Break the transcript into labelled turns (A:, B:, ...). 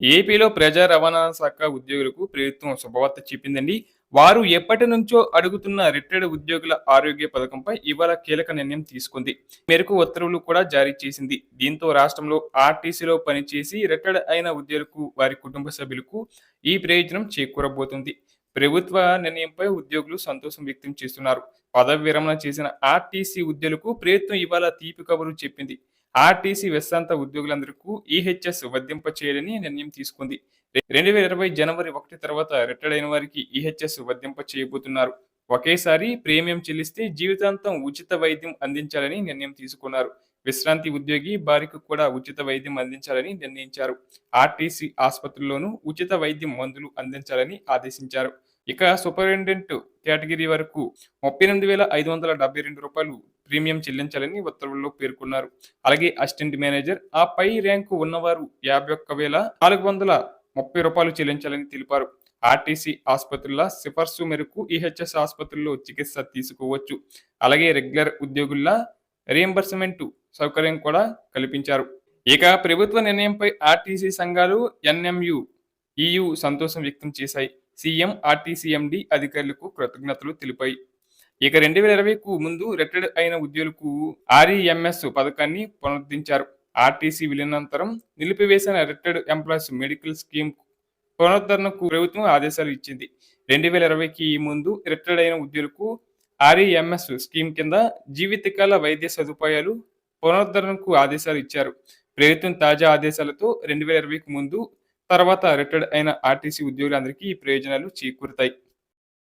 A: ఏపీలో ప్రజా రవాణా శాఖ ఉద్యోగులకు ప్రభుత్వం శుభవార్త చెప్పిందండి. వారు ఎప్పటి నుంచో అడుగుతున్న రిటైర్డ్ ఉద్యోగుల ఆరోగ్య పథకంపై ఇవాళ కీలక నిర్ణయం తీసుకుంది. మేరకు ఉత్తర్వులు కూడా జారీ చేసింది. దీంతో రాష్ట్రంలో ఆర్టీసీలో పనిచేసి రిటైర్డ్ అయిన ఉద్యోగులకు వారి కుటుంబ సభ్యులకు ఈ ప్రయోజనం చేకూరబోతుంది. ప్రభుత్వ నిర్ణయంపై ఉద్యోగులు సంతోషం వ్యక్తం చేస్తున్నారు. పదవి విరమణ చేసిన ఆర్టీసీ ఉద్యోగులకు ప్రయత్నం ఇవాళ తీపి కబురు చెప్పింది. ఆర్టీసీ విశ్రాంత ఉద్యోగులందరికీ ఈహెచ్ఎస్ వర్ధింప చేయాలని నిర్ణయం తీసుకుంది. రెండు వేల ఇరవై జనవరి ఒకటి తర్వాత రిటైర్డ్ అయిన వారికి ఈహెచ్ఎస్ వర్ధింప చేయబోతున్నారు ఒకేసారి ప్రీమియం చెల్లిస్తే జీవితాంతం ఉచిత వైద్యం అందించాలని నిర్ణయం తీసుకున్నారు. విశ్రాంతి ఉద్యోగి భార్యకు కూడా ఉచిత వైద్యం అందించాలని నిర్ణయించారు. ఆర్టీసీ ఆసుపత్రుల్లోనూ ఉచిత వైద్యం మందులు అందించాలని ఆదేశించారు. ఇక సూపరింటెండెంట్ కేటగిరీ వరకు ముప్పై ఎనిమిది వేల ఐదు వందల డెబ్బై రెండు రూపాయలు ప్రీమియం చెల్లించాలని ఉత్తర్వుల్లో పేర్కొన్నారు. అలాగే అసిస్టెంట్ మేనేజర్ ఆ పై ర్యాంకు ఉన్నవారు యాభై ఒక్క వేల నాలుగు వందల ముప్పై రూపాయలు చెల్లించాలని తెలిపారు. ఆర్టీసీ ఆసుపత్రుల సిఫార్సు మేరకు ఈహెచ్ఎస్ ఆసుపత్రుల్లో చికిత్స తీసుకోవచ్చు. అలాగే రెగ్యులర్ ఉద్యోగుల రియంబర్స్మెంట్ సౌకర్యం కూడా కల్పించారు. ఇక ప్రభుత్వ నిర్ణయంపై ఆర్టీసీ సంఘాలు ఎన్ఎంయు ఈయు సంతోషం వ్యక్తం చేశాయి. సీఎం ఆర్టీసీ ఎండి అధికారులకు కృతజ్ఞతలు తెలిపాయి. ఇక రెండు వేల ఇరవైకు ముందు రిటైర్డ్ అయిన ఉద్యోగులకు ఆర్ఈఎంఎస్ పథకాన్ని పునరుద్ధరించారు. ఆర్టీసీ విలీనంతరం నిలిపివేసిన రిటైర్డ్ ఎంప్లాయీస్ మెడికల్ స్కీమ్ పునరుద్ధరణకు ప్రభుత్వం ఆదేశాలు ఇచ్చింది. రెండు వేల ఇరవైకి ముందు రిటైర్డ్ అయిన ఉద్యోగులకు ఆర్ఈఎంఎస్ స్కీమ్ కింద జీవితకాల వైద్య సదుపాయాలు పునరుద్ధరణకు ఆదేశాలు ఇచ్చారు. ప్రభుత్వం తాజా ఆదేశాలతో రెండు వేల ఇరవైకి ముందు తర్వాత రిటైర్డ్ అయిన ఆర్టీసీ ఉద్యోగులందరికీ ఈ ప్రయోజనాలు చేకూరుతాయి.